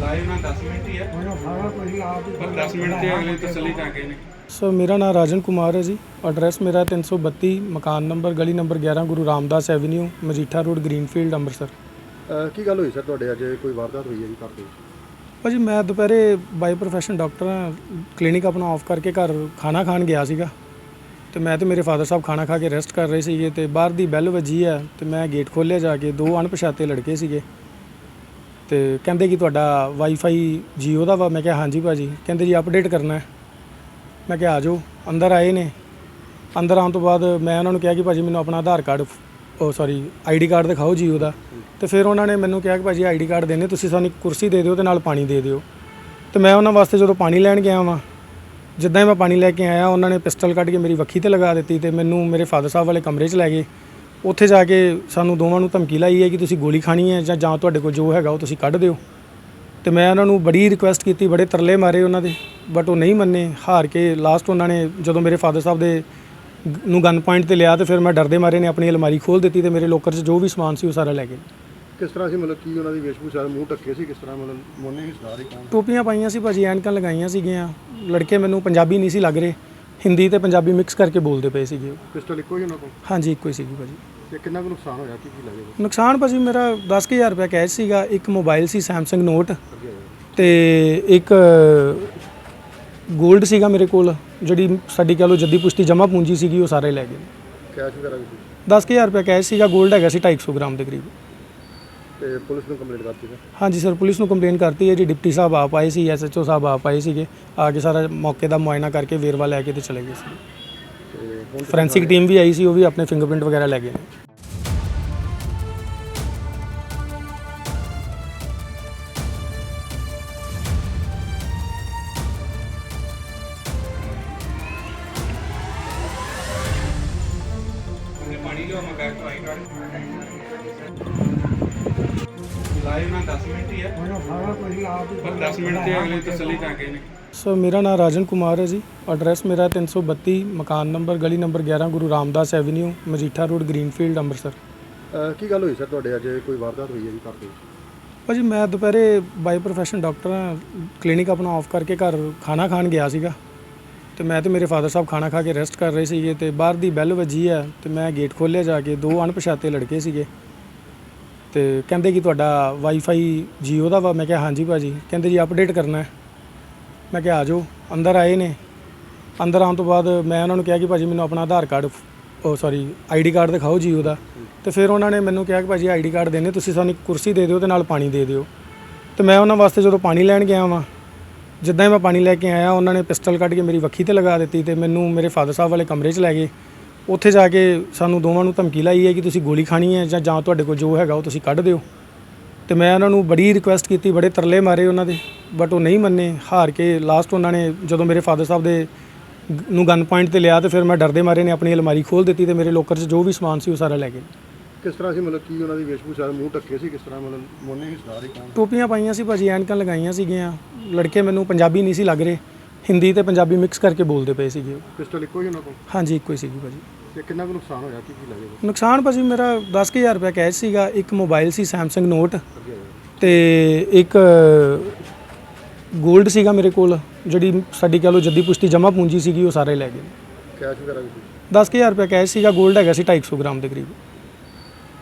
Live ਨਾ 10 minute ਹੀ ਹੈ। ਮੈਨੂੰ ਸਾਰਾ ਕੁਝ ਆਪ ਹੀ ਪਰ 10 ਮਿੰਟ ਤੇ ਅਗਲੇ ਤਸੱਲੀ ਕਰ ਗਏ ਨੇ ਸਰ ਮੇਰਾ ਨਾਮ ਰਾਜਨ ਕੁਮਾਰ ਹੈ ਜੀ। ਐਡਰੈਸ ਮੇਰਾ 332 ਮਕਾਨ ਨੰਬਰ ਗਲੀ number 11 Guru Ramdas avenue Majitha road Greenfield Amritsar. ਕੀ ਗੱਲ ਹੋਈ ਸਰ ਤੁਹਾਡੇ ਅੱਜ ਕੋਈ ਵਾਰਦਾਤ ਹੋਈ ਹੈ ਜੀ ਘਰ ਦੇ ਵਿੱਚ? ਭਾਜੀ ਮੈਂ ਦੁਪਹਿਰੇ ਬਾਈ ਪ੍ਰੋਫੈਸ਼ਨ ਡਾਕਟਰ ਹਾਂ। ਕਲੀਨਿਕ ਆਪਣਾ ਆਫ ਕਰਕੇ ਘਰ ਖਾਣਾ ਖਾਣ ਗਿਆ ਸੀਗਾ। ਤੇ ਮੈਂ ਤੇ ਮੇਰੇ ਫਾਦਰ ਸਾਹਿਬ ਖਾਣਾ ਖਾ ਕੇ ਰੈਸਟ ਕਰ ਰਹੇ ਸੀਗੇ ਤੇ ਬਾਹਰ ਦੀ ਬੈਲ ਵੱਜੀ ਆ ਤੇ ਮੈਂ ਗੇਟ ਖੋਲ੍ਹਿਆ ਜਾ ਕੇ ਦੋ ਅਣਪਛਾਤੇ ਲੜਕੇ ਸੀਗੇ। ਤੇ ਕਹਿੰਦੇ ਕਿ ਤੁਹਾਡਾ ਵਾਈਫਾਈ ਜੀਓ ਦਾ ਵਾ? ਮੈਂ ਕਿਹਾ, ਹਾਂਜੀ ਭਾਜੀ। ਕਹਿੰਦੇ ਜੀ ਅਪਡੇਟ ਕਰਨਾ ਹੈ। ਮੈਂ ਕਿਹਾ, ਆ ਜਾਓ। ਅੰਦਰ ਆਏ ਨੇ। ਅੰਦਰ ਆਉਣ ਤੋਂ ਬਾਅਦ ਮੈਂ ਉਹਨਾਂ ਨੂੰ ਕਿਹਾ ਕਿ ਭਾਜੀ, ਮੈਨੂੰ ਆਪਣਾ ਆਧਾਰ ਕਾਰਡ ਉਹ ਸੌਰੀ ਆਈਡੀ ਕਾਰਡ ਦਿਖਾਓ ਜੀਓ ਦਾ। ਤੇ ਫਿਰ ਉਹਨਾਂ ਨੇ ਮੈਨੂੰ ਕਿਹਾ ਕਿ ਭਾਜੀ ਆਈਡੀ ਕਾਰਡ ਦੇਣੇ, ਤੁਸੀਂ ਸਾਨੂੰ ਇੱਕ ਕੁਰਸੀ ਦੇ ਦਿਓ ਤੇ ਨਾਲ ਪਾਣੀ ਦੇ ਦਿਓ। ਤੇ ਮੈਂ ਉਹਨਾਂ ਵਾਸਤੇ ਜਦੋਂ ਪਾਣੀ ਲੈਣ ਗਿਆ ਵਾਂ ਜਿੱਦਾਂ ਹੀ ਮੈਂ ਪਾਣੀ ਲੈ ਕੇ ਆਇਆ, ਉਹਨਾਂ ਨੇ ਪਿਸਟਲ ਕੱਢ ਕੇ ਮੇਰੀ ਵੱਖੀ ਤੇ ਲਗਾ ਦਿੱਤੀ ਤੇ ਮੈਨੂੰ ਮੇਰੇ ਫਾਦਰ ਸਾਹਿਬ ਵਾਲੇ ਕਮਰੇ 'ਚ ਲੈ ਗਏ। ਉੱਥੇ ਜਾ ਕੇ ਸਾਨੂੰ ਦੋਵਾਂ ਨੂੰ ਧਮਕੀ ਲਾਈ ਹੈ ਕਿ ਤੁਸੀਂ ਗੋਲੀ ਖਾਣੀ ਹੈ ਜਾਂ ਜਾਂ ਤੁਹਾਡੇ ਕੋਲ ਜੋ ਹੈਗਾ ਉਹ ਤੁਸੀਂ ਕੱਢ ਦਿਓ। ਤੇ ਮੈਂ ਉਹਨਾਂ ਨੂੰ ਬੜੀ ਰਿਕੁਐਸਟ ਕੀਤੀ, ਬੜੇ ਤਰਲੇ ਮਾਰੇ ਉਹਨਾਂ ਦੇ ਬਟ ਉਹ ਨਹੀਂ ਮੰਨੇ। ਹਾਰ ਕੇ ਲਾਸਟ ਉਹਨਾਂ ਨੇ ਜਦੋਂ ਮੇਰੇ ਫਾਦਰ ਸਾਹਿਬ ਦੇ ਨੂੰ ਗਨ ਪੁਆਇੰਟ ਤੇ ਲਿਆ ਤੇ ਫਿਰ ਮੈਂ ਡਰਦੇ ਮਾਰੇ ਨੇ, ਆਪਣੀ ਅਲਮਾਰੀ ਖੋਲ ਦਿੱਤੀ ਤੇ ਮੇਰੇ ਲੋਕਰ 'ਚ ਜੋ ਵੀ ਸਮਾਨ ਸੀ ਉਹ ਸਾਰਾ ਲੈ ਗਏ। ਕਿਸ ਤਰ੍ਹਾਂ ਸੀ? ਮਤਲਬ ਕੀ ਉਹਨਾਂ ਦੀ ਵੇਸ਼ਭੂਸ਼ਾ? ਮੂੰਹ ਢੱਕੇ ਸੀ ਕਿਸ ਤਰ੍ਹਾਂ? ਮਤਲਬ ਮੋਨੇ ਹੀ ਸਦਾਰੀ ਕੰਮ ਟੋਪੀਆਂ ਪਾਈਆਂ ਸੀ ਭਾਜੀ ਐਨਕਾਂ ਲਗਾਈਆਂ ਸੀਗੀਆਂ। ਲੜਕੇ ਮੈਨੂੰ ਪੰਜਾਬੀ ਨਹੀਂ ਸੀ ਲੱਗ ਰਹੇ। ਹਿੰਦੀ ਤੇ ਪੰਜਾਬੀ ਮਿਕਸ ਕਰਕੇ ਬੋਲਦੇ ਪਏ ਸੀਗੇ। ਉਹ। ਪਿਸਟਲ ਇੱਕੋ ਹੀ ਉਹਨਾਂ ਕੋਲ? ਹਾਂਜੀ ਇੱਕੋ ਹੀ ਸੀਗੀ ਭਾਜੀ। ਤੇ ਕਿੰਨਾ ਕੁ ਨੁਕਸਾਨ ਹੋਇਆ? ਕੀ ਕੀ ਲੱਗੇ ਨੁਕਸਾਨ ਭਾਜੀ ਮੇਰਾ 10000 ਰੁਪਏ ਕੈਸ਼ ਸੀਗਾ। ਇੱਕ ਮੋਬਾਈਲ ਸੀ Samsung Note ਅੱਗੇ ਤੇ ਇੱਕ 골ਡ ਸੀਗਾ ਮੇਰੇ ਕੋਲ। ਜਿਹੜੀ ਸਾਡੀ ਕਹ ਲਓ ਜੱਦੀ ਪੁਸ਼ਤੀ ਜਮਾ ਪੂੰਜੀ ਸੀਗੀ ਉਹ ਸਾਰੇ ਲੈ ਗਏ। ਕੈਸ਼ ਵਗੈਰਾ ਵੀ ਸੀ? 10000 ਰੁਪਏ ਕੈਸ਼ ਸੀਗਾ। 골ਡ ਹੈਗਾ ਸੀ 250 ਗ੍ਰਾਮ ਦੇ ਕਰੀਬ। ਤੇ ਪੁਲਿਸ ਨੂੰ ਕੰਪਲੇਂਟ ਕਰਤੀ ਸਰ? ਹਾਂਜੀ ਸਰ ਪੁਲਿਸ ਨੂੰ ਕੰਪਲੇਨ ਕਰਤੀ ਹੈ ਜੀ। ਡਿਪਟੀ ਸਾਹਿਬ ਆਪ ਆਏ ਸੀ ਐਸਐਚਓ ਸਾਹਿਬ ਆਪ ਆਏ ਸੀਗੇ। ਆ ਕੇ ਸਾਰਾ ਮੌਕੇ ਦਾ ਮੁਆਇਨਾ ਕਰਕੇ ਵੇਰਵਾ ਲੈ ਕੇ ਤੇ ਚਲੇ ਗਏ ਸੀ। ਤੇ ਹੁਣ ਫੋਰੈਂਸਿਕ ਟੀਮ ਵੀ ਆਈ ਸੀ ਉਹ ਵੀ ਆਪਣੇ ਫਿੰਗਰਪ੍ਰਿੰਟ ਵਗੈਰਾ ਲੈ ਗਏ ਨੇ। ਪਾਣੀ ਲਿਓ ਮੈਂ ਬੈਕ ਟਰਾਈ ਕਰ ਲਾਈਵ ਨਾ 10 ਮਿੰਟ ਹੀ ਹੈ ਮੈਨੂੰ ਸਾਰਾ ਕੁਝ ਆਪ ਹੀ ਪਰ 10 ਮਿੰਟ ਤੇ ਅਗਲੇ ਤਸੱਲੀ ਕਰ ਗਏ ਨੇ। ਸਰ ਮੇਰਾ ਨਾਮ ਰਾਜਨ ਕੁਮਾਰ ਹੈ ਜੀ। ਐਡਰੈਸ ਮੇਰਾ 332 ਮਕਾਨ ਨੰਬਰ ਗਲੀ number 11 Guru Ramdas avenue Majitha road Greenfield Amritsar. ਅਹ ਕੀ ਗੱਲ ਹੋਈ ਸਰ ਤੁਹਾਡੇ? ਅੱਜ ਕੋਈ ਵਾਰਦਾਤ ਹੋਈ ਹੈ ਜੀ ਘਰ ਦੇ ਵਿੱਚ? ਭਾਜੀ ਮੈਂ ਦੁਪਹਿਰੇ ਬਾਈ ਪ੍ਰੋਫੈਸ਼ਨ ਡਾਕਟਰ ਹਾਂ ਕਲੀਨਿਕ ਆਪਣਾ ਆਫ ਕਰਕੇ ਘਰ ਖਾਣਾ ਖਾਣ ਗਿਆ ਸੀਗਾ। ਤੇ ਮੈਂ ਤੇ ਮੇਰੇ ਫਾਦਰ ਸਾਹਿਬ ਖਾਣਾ ਖਾ ਕੇ ਰੈਸਟ ਕਰ ਰਹੇ ਸੀਗੇ ਤੇ ਬਾਹਰ ਦੀ ਬੈਲ ਵੱਜੀ ਹੈ ਤੇ ਮੈਂ ਗੇਟ ਖੋਲ੍ਹਿਆ ਜਾ ਕੇ ਦੋ ਅਣਪਛਾਤੇ ਲੜਕੇ ਸੀਗੇ। ਤੇ ਕਹਿੰਦੇ ਕਿ ਤੁਹਾਡਾ ਵਾਈਫਾਈ ਜੀਓ ਦਾ ਵਾ। ਮੈਂ ਕਿਹਾ, ਹਾਂਜੀ ਭਾਜੀ। ਕਹਿੰਦੇ ਜੀ ਅਪਡੇਟ ਕਰਨਾ ਹੈ। ਮੈਂ ਕਿਹਾ, ਆ ਜਾਓ। ਅੰਦਰ ਆਏ ਨੇ। ਅੰਦਰ ਆਉਣ ਤੋਂ ਬਾਅਦ ਮੈਂ ਉਹਨਾਂ ਨੂੰ ਕਿਹਾ ਕਿ ਭਾਜੀ, ਮੈਨੂੰ ਆਪਣਾ ਆਧਾਰ ਕਾਰਡ, ਉਹ ਸੌਰੀ ਆਈਡੀ ਕਾਰਡ ਦਿਖਾਓ ਜੀਓ ਦਾ। ਤੇ ਫਿਰ ਉਹਨਾਂ ਨੇ ਮੈਨੂੰ ਕਿਹਾ ਕਿ ਭਾਜੀ ਆਈਡੀ ਕਾਰਡ ਦੇਣੇ, ਤੁਸੀਂ ਸਾਨੂੰ ਇੱਕ ਕੁਰਸੀ ਦੇ ਦਿਓ ਤੇ ਨਾਲ ਪਾਣੀ ਦੇ ਦਿਓ। ਤੇ ਮੈਂ ਉਹਨਾਂ ਵਾਸਤੇ ਜਦੋਂ ਪਾਣੀ ਲੈਣ ਗਿਆ ਵਾਂ, ਜਿੱਦਾਂ ਹੀ ਮੈਂ ਪਾਣੀ ਲੈ ਕੇ ਆਇਆ, ਉਹਨਾਂ ਨੇ ਪਿਸਟਲ ਕੱਢ ਕੇ ਮੇਰੀ ਵੱਖੀ ਤੇ ਲਗਾ ਦਿੱਤੀ ਤੇ ਮੈਨੂੰ ਮੇਰੇ ਫਾਦਰ ਸਾਹਿਬ ਵਾਲੇ ਕਮਰੇ 'ਚ ਲੈ ਗਏ। ਉੱਥੇ ਜਾ ਕੇ ਸਾਨੂੰ ਦੋਵਾਂ ਨੂੰ ਧਮਕੀ ਲਾਈ ਹੈ ਕਿ ਤੁਸੀਂ ਗੋਲੀ ਖਾਣੀ ਹੈ ਜਾਂ ਜਾਂ ਤੁਹਾਡੇ ਕੋਲ ਜੋ ਹੈਗਾ ਉਹ ਤੁਸੀਂ ਕੱਢ ਦਿਓ। ਤੇ ਮੈਂ ਉਹਨਾਂ ਨੂੰ ਬੜੀ ਰਿਕੁਐਸਟ ਕੀਤੀ ਬੜੇ ਤਰਲੇ ਮਾਰੇ ਉਹਨਾਂ ਦੇ ਬਟ ਉਹ ਨਹੀਂ ਮੰਨੇ। ਹਾਰ ਕੇ ਲਾਸਟ ਉਹਨਾਂ ਨੇ ਜਦੋਂ ਮੇਰੇ ਫਾਦਰ ਸਾਹਿਬ ਦੇ ਨੂੰ ਗਨ ਪੁਆਇੰਟ ਤੇ ਲਿਆ ਤੇ ਫਿਰ ਮੈਂ ਡਰਦੇ ਮਾਰੇ ਨੇ ਆਪਣੀ ਅਲਮਾਰੀ ਖੋਲ ਦਿੱਤੀ ਤੇ ਮੇਰੇ ਲੋਕਰ 'ਚ ਜੋ ਵੀ ਸਮਾਨ ਸੀ ਉਹ ਸਾਰਾ ਲੈ ਗਏ। ਕਿਸ ਤਰ੍ਹਾਂ ਸੀ ਮਤਲਬ ਕੀ ਉਹਨਾਂ ਦੀ ਵੇਸ਼ਭੂਸ਼ਾ? ਮੂੰਹ ਢੱਕੇ ਸੀ ਕਿਸ ਤਰ੍ਹਾਂ? ਮਤਲਬ ਮੋਨੇ ਹੀ ਕੰਮ? ਟੋਪੀਆਂ ਪਾਈਆਂ ਸੀ ਭਾਜੀ ਐਨਕਾਂ ਲਗਾਈਆਂ ਸੀਗੀਆਂ। ਲੜਕੇ ਮੈਨੂੰ ਪੰਜਾਬੀ ਨਹੀਂ ਸੀ ਲੱਗ ਰਹੇ। ਹਿੰਦੀ ਤੇ ਪੰਜਾਬੀ ਮਿਕਸ ਕਰਕੇ ਬੋਲਦੇ ਪਏ ਸੀਗੇ। ਉਹ। ਪਿਸਟਲ ਇੱਕੋ ਹੀ ਉਹਨਾਂ ਕੋਲ? ਹਾਂਜੀ ਇੱਕੋ ਹੀ ਸੀਗੀ ਭਾਜੀ। ਤੇ ਕਿੰਨਾ ਕੁ ਨੁਕਸਾਨ ਹੋਇਆ? ਕੀ ਕੀ ਲੱਗੇ ਨੁਕਸਾਨ ਭਾਜੀ ਮੇਰਾ 10000 ਰੁਪਏ ਕੈਸ਼ ਸੀਗਾ ਇੱਕ ਮੋਬਾਈਲ ਸੀ Samsung Note ਅੱਗੇ ਤੇ ਇੱਕ 골ਡ ਸੀਗਾ ਮੇਰੇ ਕੋਲ ਜਿਹੜੀ ਸਾਡੀ ਕਹ ਲਓ ਜੱਦੀ ਪੁਸ਼ਤੀ ਜਮਾ ਪੂੰਜੀ ਸੀਗੀ ਉਹ ਸਾਰੇ ਲੈ ਗਏ। ਕੈਸ਼ ਵਗੈਰਾ ਵੀ ਸੀ? 10000 ਰੁਪਏ ਕੈਸ਼ ਸੀਗਾ 골ਡ ਹੈਗਾ ਸੀ 250 ਗ੍ਰਾਮ ਦੇ ਕਰੀਬ।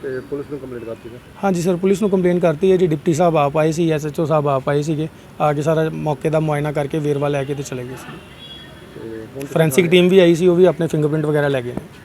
ਤੇ ਪੁਲਿਸ ਨੂੰ ਕੰਪਲੇਂਟ ਕਰਤੀ ਸਰ ਹਾਂਜੀ ਸਰ ਪੁਲਿਸ ਨੂੰ ਕੰਪਲੇਨ ਕਰਤੀ ਹੈ ਜੀ। ਡਿਪਟੀ ਸਾਹਿਬ ਆਪ ਆਏ ਸੀ ਐਸਐਚਓ ਸਾਹਿਬ ਆਪ ਆਏ ਸੀਗੇ। ਆ ਕੇ ਸਾਰਾ ਮੌਕੇ ਦਾ ਮੁਆਇਨਾ ਕਰਕੇ ਵੇਰਵਾ ਲੈ ਕੇ ਤੇ ਚਲੇ ਗਏ ਸੀ। ਤੇ ਹੁਣ ਫੋਰੈਂਸਿਕ ਟੀਮ ਵੀ ਆਈ ਸੀ ਉਹ ਵੀ ਆਪਣੇ ਫਿੰਗਰਪ੍ਰਿੰਟ ਵਗੈਰਾ ਲੈ ਗਏ ਨੇ।